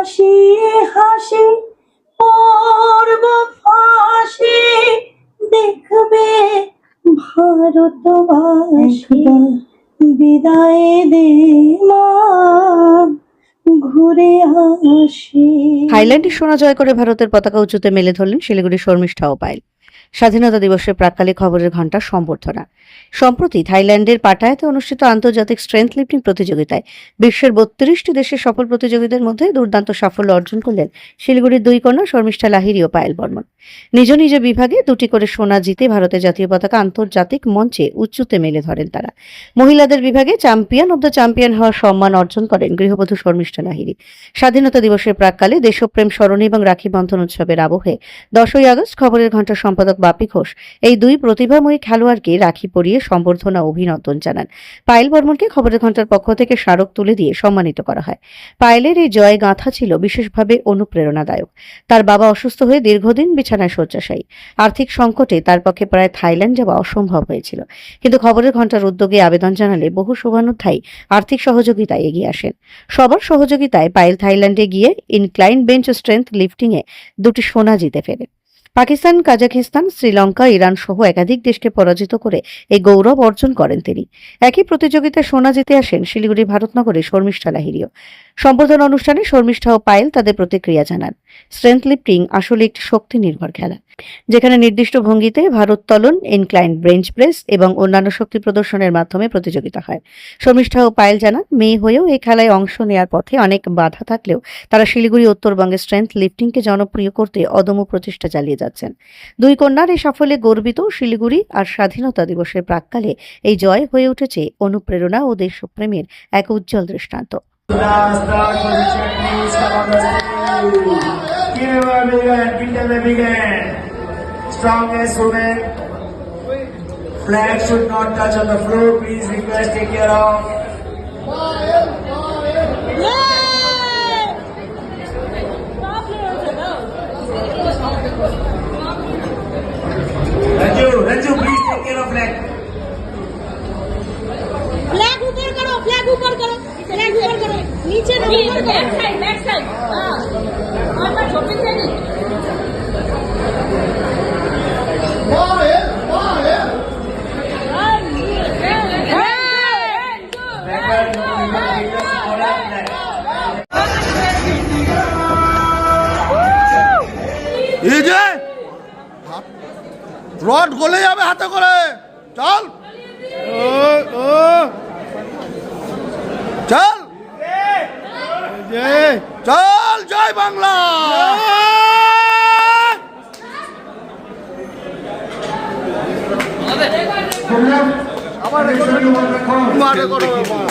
হাসি হাসি, পর্ব ফাঁসি দেখবে ভারতবাসী। বিদায় দে মা, ঘুরে হাইল্যান্ডে সোনা জয় করে ভারতের পতাকা উঁচুতে মেলে ধরলেন শিলিগুড়ির শর্মিষ্ঠা পাইল স্বাধীনতা দিবসের প্রাককালে খবরের ঘণ্টা সম্বর্ধনা। সম্প্রতি থাইল্যান্ডের পাটায়াতে অনুষ্ঠিত আন্তর্জাতিক স্ট্রেংথ লিফটিং প্রতিযোগিতায় বিশ্বের বত্রিশটি দেশের সফল প্রতিযোগীদের মধ্যে দুর্দান্ত সাফল্য অর্জন করলেন শিলিগুড়ির দুই কন্যা শর্মিষ্ঠা লাহিরি ও পায়েল বর্মন। নিজ নিজ বিভাগে দুটি করে সোনা জিতে ভারতের জাতীয় পতাকা আন্তর্জাতিক মঞ্চে উঁচুতে মেলে ধরেন তারা। মহিলাদের বিভাগে চ্যাম্পিয়ন অব দ্য চ্যাম্পিয়ন হওয়ার সম্মান অর্জন করেন গৃহবধূ শর্মিষ্ঠা লাহিরি স্বাধীনতা দিবসের প্রাককালে দেশপ্রেম স্মরণী এবং রাখি বন্ধন উৎসবের আবহে দশই আগস্ট খবরের ঘণ্টার সম্পাদক বাপি ঘোষ। এই দুই প্রতিভাময়ী খেলোয়াড়কে রাখি পরিয়ে সম্বর্ধনা অভিনন্দন জানান। পায়েল বর্মনকে খবরের ঘণ্টার পক্ষ থেকে স্মারক তুলে দিয়ে সম্মানিত করা হয়। পায়েলের এই জয় গাঁথা ছিল বিশেষভাবে অনুপ্রেরণাদায়ক। তার বাবা অসুস্থ হয়ে দীর্ঘদিন বিছানায় শয্যাশায়ী। আর্থিক সংকটে তার পক্ষে প্রায় থাইল্যান্ড যাওয়া অসম্ভব হয়েছিল। কিন্তু খবরের ঘণ্টার উদ্যোগে আবেদন জানালে বহু শুভানুধ্যায়ী আর্থিক সহযোগিতায় এগিয়ে আসেন। সবার সহযোগিতায় পায়েল থাইল্যান্ডে গিয়ে ইনক্লাইন বেঞ্চ স্ট্রেংথ লিফটিংয়ে দুটি সোনা জিতে ফেরে পাকিস্তান, কাজাখিস্তান, শ্রীলঙ্কা, ইরান সহ একাধিক দেশকে পরাজিত করে এই গৌরব অর্জন করেন তিনি। একই প্রতিযোগিতায় সোনা জিতে আসেন শিলিগুড়ি ভারতনগরে শর্মিষ্ঠা লাহিড়িও। সম্বোধন অনুষ্ঠানে শর্মিষ্ঠা ও পায়েল তাদের প্রতিক্রিয়া জানান। স্ট্রেংথ লিফটিং আসলে একটি শক্তি নির্ভর খেলা, যেখানে নির্দিষ্ট ভঙ্গিতে ভারোত্তোলন ইনক্লাইন ব্রেঞ্চ প্রেস এবং অন্যান্য শক্তি প্রদর্শনের মাধ্যমে প্রতিযোগিতা হয়। শর্মিষ্ঠা ও পায়েল জানান মেয়ে হয়েও এই খেলায় অংশ নেওয়ার পথে অনেক বাধা থাকলেও তারা শিলিগুড়ি উত্তরবঙ্গে স্ট্রেংথ লিফটিংকে জনপ্রিয় করতে অদম্য প্রচেষ্টা চালিয়ে যাচ্ছেন। দুই কন্যার এই সাফল্যে গর্বিত শিলিগুড়ি আর স্বাধীনতা দিবসের প্রাক্কালে এই জয় হয়ে উঠেছে অনুপ্রেরণা ও দেশপ্রেমের এক উজ্জ্বল দৃষ্টান্ত। Flag should not touch on the floor, please request take care of. এই যে রড গলে যাবে হাতে করে। চল। ও, ও। চল। চল জয় বাংলা। আমার রেকর্ড তোমার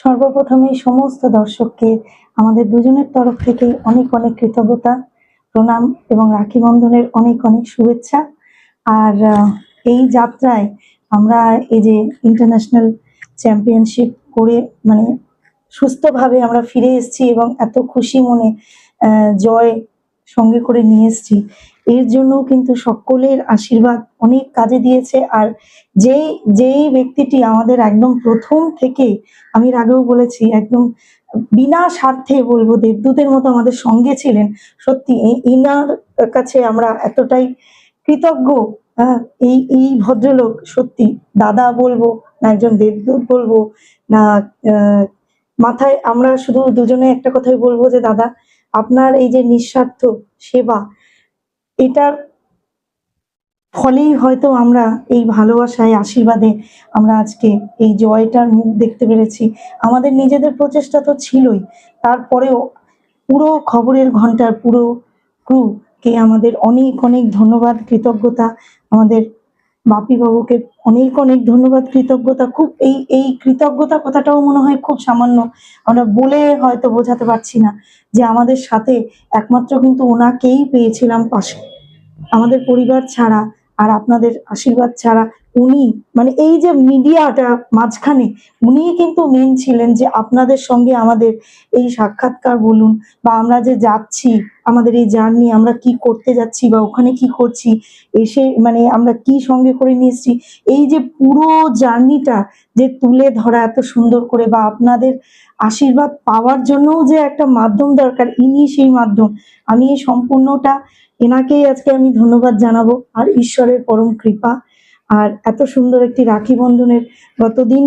সর্বপ্রথমে সমস্ত দর্শককে আমাদের দুজনের তরফ থেকে অনেক অনেক কৃতজ্ঞতা, প্রণাম এবং রাখি বন্ধনের অনেক অনেক শুভেচ্ছা। আর এই যাত্রায় আমরা এই যে ইন্টারন্যাশনাল চ্যাম্পিয়নশিপ করে মানে সুস্থভাবে আমরা ফিরে এসেছি এবং এত খুশি মনে জয় সঙ্গে করে নিয়ে এসেছি। এর জন্য কিন্তু সকলের আশীর্বাদ অনেক কাজে দিয়েছে। আর যেই যেই ব্যক্তিটি আমাদের একদম প্রথম থেকে, আমি আগেও বলেছি, একদম বিনা স্বার্থে বলব দেবদূতের মতো আমাদের সঙ্গে ছিলেন, সত্যি ইনার কাছে আমরা এতটাই কৃতজ্ঞ হ্যাঁ এই এই ভদ্রলোক, সত্যি দাদা বলব, না একজন দেবদূত বলব, না মাথায় আমরা শুধু দুজনে একটা কথাই বলব যে, দাদা আপনার এই যে নিঃস্বার্থ সেবা, এটার ফলেই হয়তো আমরা এই ভালোবাসায় আশীর্বাদে আমরা আজকে এই জয়টার মুখ দেখতে পেরেছি। আমাদের নিজেদের প্রচেষ্টা তো ছিলই। তারপরেও পুরো খবরের ঘণ্টার পুরো ক্রু কে আমাদের অনেক অনেক ধন্যবাদ, কৃতজ্ঞতা আমাদের বাপি বাবুকে অনেক অনেক ধন্যবাদ, কৃতজ্ঞতা। খুব এই এই কৃতজ্ঞতা কথাটাও মনে হয় খুব সামান্য। আমরা বলে হয়তো বোঝাতে পারছি না যে আমাদের সাথে একমাত্র কিন্তু ওনাকেই পেয়েছিলাম পাশে। আমাদের পরিবার ছাড়া আর আপনাদের আশীর্বাদ ছাড়া উনি মানে এই যে মিডিয়াটা মাঝখানে, উনিই কিন্তু মেন ছিলেন যে আপনাদের সঙ্গে আমাদের এই সাক্ষাৎকার বলুন বা আমরা যে যাচ্ছি, আমাদের এই জার্নি আমরা কি করতে যাচ্ছি বা ওখানে কি করছি, এসে মানে আমরা কি সঙ্গে করে নিয়ে এসেছি, এই যে পুরো জার্নিটা যে তুলে ধরা এত সুন্দর করে বা আপনাদের আশীর্বাদ পাওয়ার জন্যও যে একটা মাধ্যম দরকার, ইনি সেই মাধ্যম, আমি এই সম্পূর্ণটা, এনাকেই আজকে আমি ধন্যবাদ জানাব, আর ঈশ্বরের পরম কৃপা। আর এত সুন্দর একটি রাখি বন্ধনের গতদিন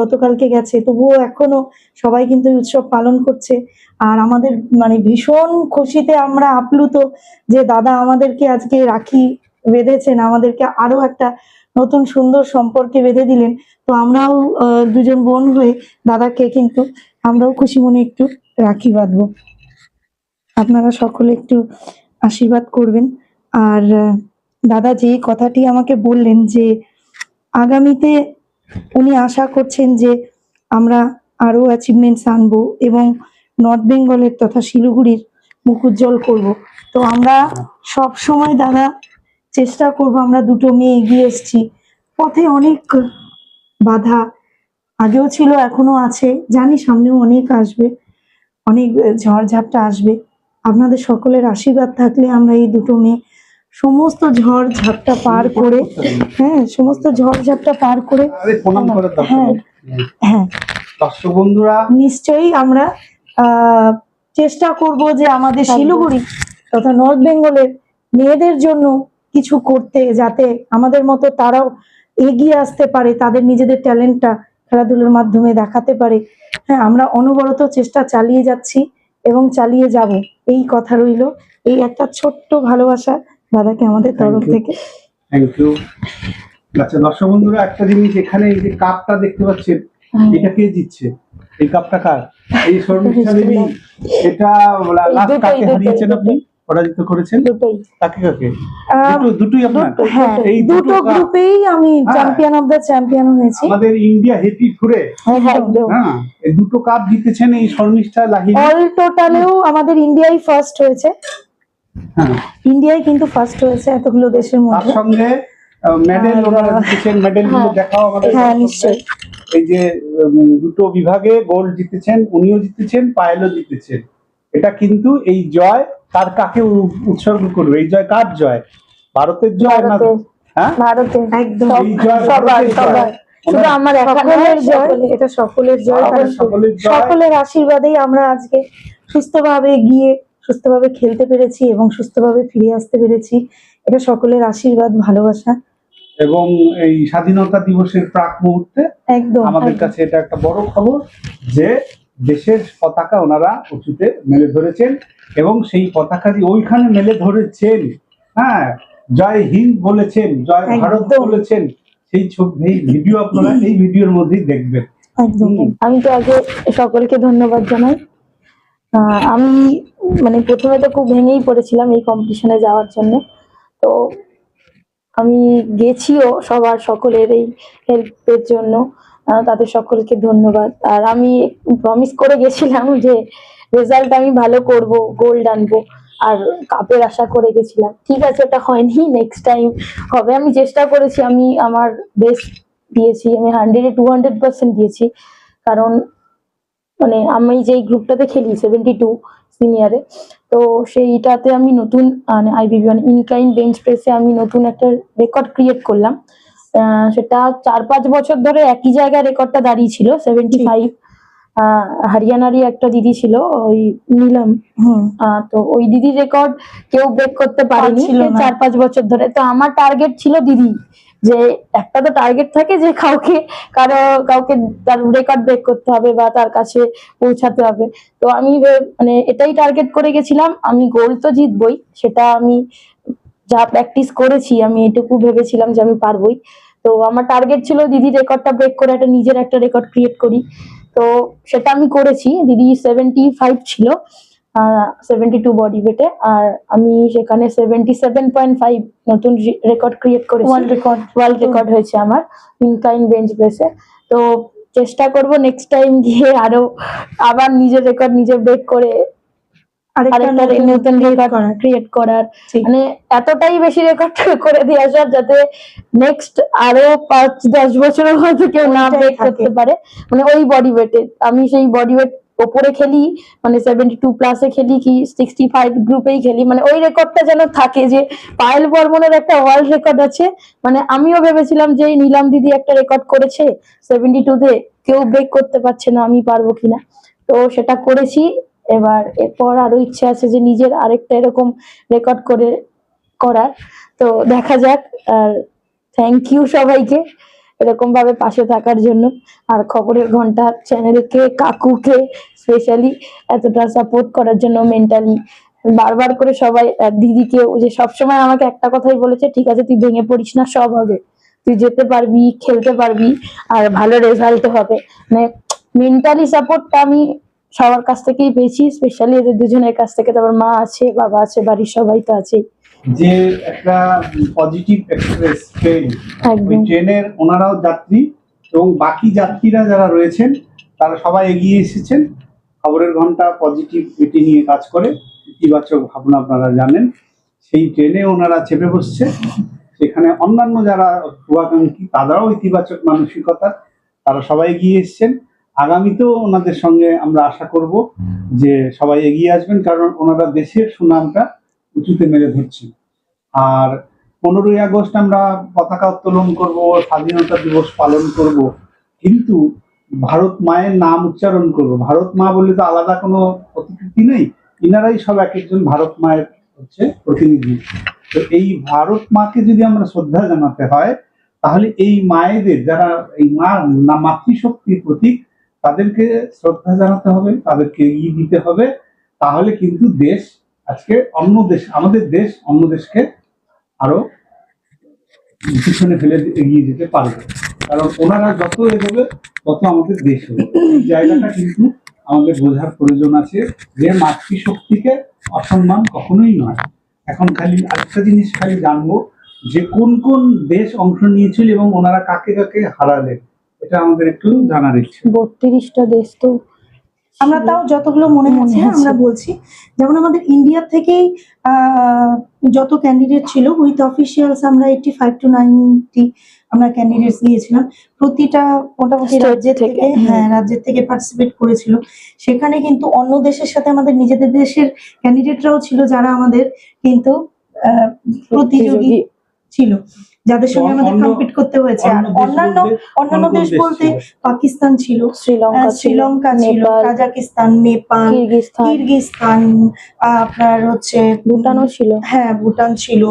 গতকালকে গেছে। তবুও এখনও সবাই কিন্তু উৎসব পালন করছে। আর আমাদের মানে ভীষণ খুশিতে আমরা আপ্লুত যে দাদা আমাদেরকে আজকে রাখি বেঁধেছেন, আমাদেরকে আরও একটা নতুন সুন্দর সম্পর্কে বেঁধে দিলেন। তো আমরাও দুজন বোন হয়ে দাদাকে কিন্তু আমরাও খুশি মনে একটু রাখি বাঁধবো। আপনারা সকলে একটু আশীর্বাদ করবেন। আর দাদা যে কথাটি আমাকে বললেন যে, আগামীতে উনি আশা করছেন যে আমরা আরও অ্যাচিভমেন্টস আনব এবং নর্থ বেঙ্গলের তথা শিলিগুড়ির মুখ উজ্জ্বল করব। তো আমরা সব সময় দাদা চেষ্টা করব, আমরা দুটো মেয়ে এগিয়ে এসেছি। পথে অনেক বাধা আগেও ছিল এখনও আছে। জানি সামনেও অনেক আসবে, অনেক ঝড়ঝাপটা আসবে। আপনাদের সকলের আশীর্বাদ থাকলে আমরা এই দুটো মেয়ে সমস্ত ঝড় ঝাপটা পার করে হ্যাঁ সমস্ত ঝড় ঝাপটা পার করে হ্যাঁ হ্যাঁ। দর্শক বন্ধুরা। নিশ্চয়ই আমরা আহ, চেষ্টা করব যে আমাদের শিলিগুড়ি তথা নর্থ বেঙ্গলের মেয়েদের জন্য কিছু করতে যাতে আমাদের মতো তারাও এগিয়ে আসতে পারে তাদের নিজেদের ট্যালেন্টটা খেলাধুলোর মাধ্যমে দেখাতে পারে। হ্যাঁ আমরা অনবরত চেষ্টা চালিয়ে যাচ্ছি এবং চালিয়ে যাব। এই কথা রইল। এই একটা ছোট্ট ভালোবাসা দাদাকে আমাদের তরফ থেকে। থ্যাংক ইউ আচ্ছা দর্শক বন্ধুরা একটা জিনিস এখানে এই যে কাপটা দেখতে পাচ্ছেন এটা কে দিচ্ছে? এই কাপটা কার? এই শর্মিষ্ঠা দেবী? এটা লাস্ট কাকে হারিয়েছেন আপনি? পরাজিত করেছেন? দুটোই। কাকে কাকে? দুটো দুটোই আপনার? হ্যাঁ এই দুটো গ্রুপেই আমি হ্যাঁ। চ্যাম্পিয়ন অফ দ্য চ্যাম্পিয়ন হয়েছি। আমাদের ইন্ডিয়া হেপি ঘুরে হ্যাঁ এই দুটো কাপ জিতেছেন এই শর্মিষ্ঠা লাহিড়ী। অল টোটালেও আমাদের ইন্ডিয়াই ফার্স্ট হয়েছে। হ্যাঁ। ইন্ডিয়াই কিন্তু ফার্স্ট হয়েছে এতগুলো দেশের তার মধ্যে সঙ্গে মেডেল ওনারা জিতেছেন মেডেলগুলো দেখাও আমাদের হ্যাঁ, নিশ্চয়ই। এই যে দুটো বিভাগে গোল্ড জিতেছেন উনিও জিতেছেন পায়েলও জিতেছেন। এটা কিন্তু এই জয় তার কাকে উৎসর্গ করবে? এই জয় কার জয়? ভারতের জয় না হ্যাঁ? ভারতে একদম। জয় সবার সবার শুধু আমার সকলের জয়। সকলের। এটা ভারতের সকলের জয়। সকলের আশীর্বাদেই আমরা আজকে সুস্থভাবে গিয়ে সুস্থভাবে খেলতে পেরেছি এবং সুস্থভাবে ফিরে আসতে পেরেছি। এটা সকলের আশীর্বাদ ভালোবাসা। এবং এই স্বাধীনতা দিবসের প্রাক মুহূর্তে একদম আমাদের কাছে এটা একটা বড় খবর যে দেশের পতাকা ওনারা উঁচুতে মেলে ধরেছেন এবং সেই পতাকাটি ওইখানে মেলে ধরেছেন। হ্যাঁ জয় হিন্দ বলেছেন জয় ভারত বলেছেন। সেই ছবি এই ভিডিও আপনারা এই ভিডিওর মধ্যেই দেখবেন। একদম। আমি তো আগে সকলকে ধন্যবাদ জানাই। আমি মানে প্রথমে তো খুব ভেঙেই পড়েছিলাম এই কম্পিটিশনে যাওয়ার জন্য। তো আমি গেছিও সবার সকলের এই হেল্পের জন্য। তাদের সকলকে ধন্যবাদ। আর আমি প্রমিস করে গেছিলাম যে রেজাল্ট আমি ভালো করব গোল্ড আনব। আর কাপের আশা করে গেছিলাম। ঠিক আছে, ওটা হয়নি নেক্সট টাইম হবে। আমি চেষ্টা করেছি, আমি আমার বেস্ট দিয়েছি, আমি হান্ড্রেডে টু হান্ড্রেড পার্সেন্ট দিয়েছি। কারণ মানে আমি যেই গ্রুপটাতে খেলি সেভেন্টি টু সিনিয়রে তো সেইটাতে আমি নতুন মানে আইবিবি মানে ইনকাইন বেঞ্চ প্রেসে আমি নতুন একটা রেকর্ড ক্রিয়েট করলাম। সেটা চার পাঁচ বছর ধরে একই জায়গায় রেকর্ডটা দাঁড়িয়েছিল সেভেন্টি ফাইভ হরিয়ানারই একটা দিদি ছিল ওই নিলাম। তো ওই দিদির রেকর্ড কেউ ব্রেক করতে পারেনি চার পাঁচ বছর ধরে। তো আমার টার্গেট ছিল দিদি যে একটা তো টার্গেট থাকে যে কাউকে কারও কাউকে তার রেকর্ড ব্রেক করতে হবে বা তার কাছে পৌঁছাতে হবে। তো আমি মানে এটাই টার্গেট করে গেছিলাম। আমি গোল তো জিতবই সেটা আমি যা প্র্যাকটিস করেছি আমি এটুকু ভেবেছিলাম যে আমি পারবই। তো আমার টার্গেট ছিল দিদি রেকর্ডটা ব্রেক করে একটা নিজের একটা রেকর্ড ক্রিয়েট করি। তো সেটা আমি করেছি। দিদি সেভেন্টি ফাইভ ছিল সেভেন্টি টু বডি ওয়েটে আর আমি সেখানে সেভেন্টি সেভেন পয়েন্ট ফাইভ নতুন রেকর্ড ক্রিয়েট করেছি। ওয়ার্ল্ড রেকর্ড ওয়ার্ল্ড রেকর্ড হয়েছে আমার ইনক্লাইন বেঞ্চ প্রেসে তো চেষ্টা করব নেক্সট টাইম গিয়ে আরও আবার নিজের রেকর্ড নিজে ব্রেক করে আরেকটা নতুন রেকর্ড ক্রিয়েট করার। মানে এতটাই বেশি রেকর্ড করে দিয়ে আসার যাতে নেক্সট আরও পাঁচ দশ বছরের কেউ না ব্রেক করতে পারে। মানে ওই বডি ওয়েটে আমি সেই বডি ওয়েট ওপরে খেলি মানে সেভেন্টি টু প্লাসে খেলি কি সিক্সটি ফাইভ গ্রুপেই খেলি। মানে ওই রেকর্ডটা যেন থাকে যে পায়েল বর্মনের একটা ওয়ার্ল্ড রেকর্ড আছে। মানে আমিও ভেবেছিলাম যে নীলাম দিদি একটা রেকর্ড করেছে সেভেন্টি টু তে। কেউ ব্রেক করতে পারছে না আমি পারব কিনা। তো সেটা করেছি। এবার এরপর আরও ইচ্ছে আছে যে নিজের আরেকটা এরকম রেকর্ড করে করার। তো দেখা যাক, আর থ্যাংক ইউ সবাইকে এরকম ভাবে পাশে থাকার জন্য। আর খবরের ঘণ্টা চ্যানেলকে কাকুকে স্পেশালি এতটা সাপোর্ট করার জন্য মেন্টালি বারবার করে সবাই, আর দিদিকেও যে সবসময় আমাকে একটা কথাই বলেছে, ঠিক আছে, তুই ভেঙে পড়িস না, সব হবে। তুই যেতে পারবি, খেলতে পারবি, আর ভালো রেজাল্ট হবে। মানে মেন্টালি সাপোর্টটা আমি সবার কাছ থেকেই পেয়েছি স্পেশালি এদের দুজনের কাছ থেকে তারপর মা আছে বাবা আছে বাড়ির সবাই তো আছেই যে একটা পজিটিভ এক্সপ্রেস ট্রেন ওই ট্রেনের ওনারাও যাত্রী এবং বাকি যাত্রীরা যারা রয়েছেন তারা সবাই এগিয়ে এসেছেন। খবরের ঘণ্টা পজিটিভিটি নিয়ে কাজ করে। ইতিবাচক ভাবনা আপনারা জানেন। সেই ট্রেনে ওনারা চেপে বসছে। সেখানে অন্যান্য যারা শুভাকাঙ্ক্ষী তারাও ইতিবাচক মানসিকতা। তারা সবাই এগিয়ে এসছেন। আগামীতেও ওনাদের সঙ্গে আমরা আশা করব যে সবাই এগিয়ে আসবেন, কারণ ওনারা দেশের সুনামটা উঁচুতে মেলে ধরছেন। আর পনেরোই আগস্ট আমরা পতাকা উত্তোলন করব, স্বাধীনতা দিবস পালন করব, কিন্তু ভারত মায়ের নাম উচ্চারণ করব। ভারত মা বলে তো আলাদা কোনো প্রতিকৃতি নেই, ইনারাই সব এক একজন ভারত মায়ের হচ্ছে প্রতিনিধি। তো এই ভারত মাকে যদি আমরা শ্রদ্ধা জানাতে হয়, তাহলে এই মায়েদের, যারা এই মা, মাতৃশক্তির প্রতীক তাদেরকে শ্রদ্ধা জানাতে হবে, তাদেরকে এগিয়ে দিতে হবে। তাহলে কিন্তু দেশ আজকে অন্য দেশ, আমাদের দেশ অন্য দেশকে আরও পিছনে ফেলে এগিয়ে যেতে পারবে। কারণ ওনারা যত এগোবে তত আমাদের দেশ হবে। জায়গাটা কিন্তু আমাদের বোঝার প্রয়োজন আছে যে মাতৃশক্তিকে অসম্মান কখনোই নয়। এখন খালি আরেকটা জিনিস খালি জানব যে কোন কোন দেশ অংশ নিয়েছিল এবং ওনারা কাকে কাকে হারালেন। এটা আমাদের একটু জানার ইচ্ছে। বত্রিশটা দেশ তো আমরা তাও যতগুলো মনে মনে। আমরা বলছি। যেমন আমাদের ইন্ডিয়া থেকেই আহ, যত ক্যান্ডিডেট ছিল উইথ অফিসিয়ালস আমরা এইটি ফাইভ টু নাইনটি আমরা ক্যান্ডিডেটস দিয়েছিলাম। প্রতিটা মোটামুটি রাজ্যের থেকে, থেকে হ্যাঁ রাজ্যের থেকে পার্টিসিপেট করেছিল। সেখানে কিন্তু অন্য দেশের সাথে আমাদের নিজেদের দেশের ক্যান্ডিডেটরাও ছিল যারা আমাদের কিন্তু আহ, প্রতিযোগী ছিল। যাদের সঙ্গে আমাদের কম্পিট করতে হয়েছে। আর অন্যান্য অন্যান্য দেশ বলতে পাকিস্তান ছিল শ্রীলঙ্কা শ্রীলঙ্কা ছিল Nepal Kazakhstan Nepal Kyrgyzstan. Kyrgyzstan আহ, আপনার হচ্ছে ভুটানও ছিল। হ্যাঁ ভুটান ছিল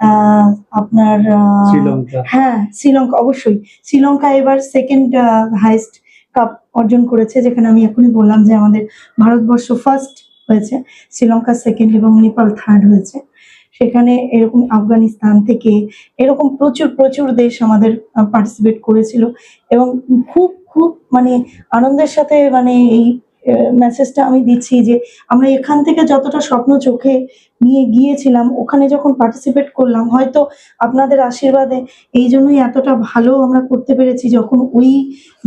আহ, আপনার আহ, হ্যাঁ শ্রীলঙ্কা অবশ্যই। শ্রীলঙ্কা এবার সেকেন্ড হাইস্ট কাপ অর্জন করেছে যেখানে আমি এখনই বললাম যে আমাদের ভারতবর্ষ ফার্স্ট হয়েছে শ্রীলঙ্কা সেকেন্ড এবং নেপাল থার্ড হয়েছে। সেখানে এরকম আফগানিস্তান থেকে এরকম প্রচুর প্রচুর দেশ আমাদের পার্টিসিপেট করেছিল এবং খুব খুব মানে আনন্দের সাথে মানে এই মেসেজটা আমি দিচ্ছি যে আমরা এখান থেকে যতটা স্বপ্ন চোখে নিয়ে গিয়েছিলাম, ওখানে যখন পার্টিসিপেট করলাম, হয়তো আপনাদের আশীর্বাদে এই জন্যই এতটা ভালো আমরা করতে পেরেছি যখন ওই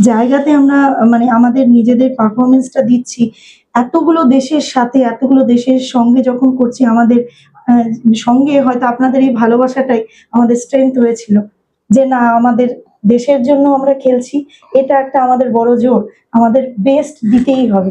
জায়গাতে আমরা মানে আমাদের নিজেদের পারফরমেন্সটা দিচ্ছি। এতগুলো দেশের সাথে, এতগুলো দেশের সঙ্গে যখন করছি, আমাদের সঙ্গে হয়তো আপনাদের এই ভালোবাসাটাই আমাদের স্ট্রেংথ হয়েছিল। যে না, আমাদের দেশের জন্য আমরা খেলছি, এটা একটা আমাদের বড় জোর, আমাদের বেস্ট দিতেই হবে।